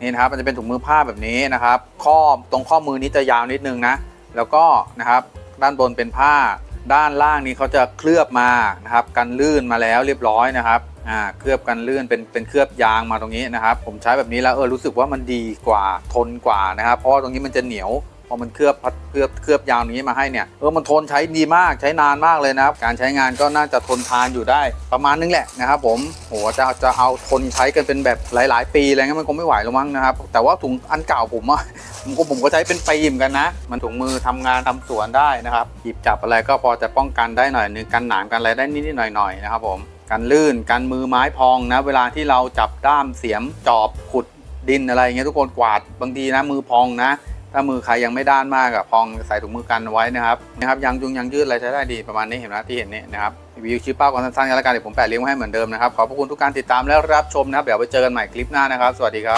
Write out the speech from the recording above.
นี่นะครับมันจะเป็นถุงมือผ้าแบบนี้นะครับ ข้อตรงข้อมือนี้จะยาวนิดนึงนะ แล้วก็นะครับด้านบนเป็นผ้า ด้านล่างนี้เขาจะเคลือบมานะครับกันลื่นมาแล้วเรียบร้อยนะครับอ่าเคลือบกันลื่นเป็นเป็นเคลือบยางมาตรงนี้นะครับ ผมใช้แบบนี้แล้วเออรู้สึกว่ามันดีกว่าทนกว่านะครับ เพราะว่าตรงนี้มันจะเหนียว พอมันเคลือบพัดเคลือบเคลือบยางนี้มาให้เนี่ยเออมันทนใช้ดีมากใช้นานมากเลยนะครับ การใช้งานก็น่าจะทนทานอยู่ได้ประมาณนึงแหละนะครับผมโหจะจะเอาทนใช้กันเป็นแบบหลาย ๆ ปีอะไรเงี้ยมันคงไม่ไหวแล้วมั้งนะครับ แต่ว่าถุงอันเก่าผมอะผมก็ผมก็ใช้เป็นปีเหมือนกันนะ มันถุงมือทำงานทำสวนได้นะครับหยิบจับอะไรก็พอจะป้องกันได้หน่อยนึงกันหนามกันอะไรได้นิดๆหน่อยๆนะครับผมกันลื่นกันมือไม้พองนะ เวลาที่เราจับด้ามเสียมจอบขุดดินอะไรเงี้ยทุกคนกวาดบางทีนะมือพองนะ ถ้ามือใครยังไม่ด้านมากอะพองใส่ถุงมือกันไว้นะครับนะครับยังจุงยังยืดอะไรใช้ได้ดีประมาณนี้เห็นไหมที่เห็นนี่นะครับวิวชิปเป้าก่อนสั้นๆกันแล้วกันเดี๋ยวผมแปะลิงก์ไว้ให้เหมือนเดิมนะครับขอบพระคุณทุกการติดตามและรับชมนะครับเดี๋ยวไปเจอกันใหม่คลิปหน้านะครับ สวัสดีครับ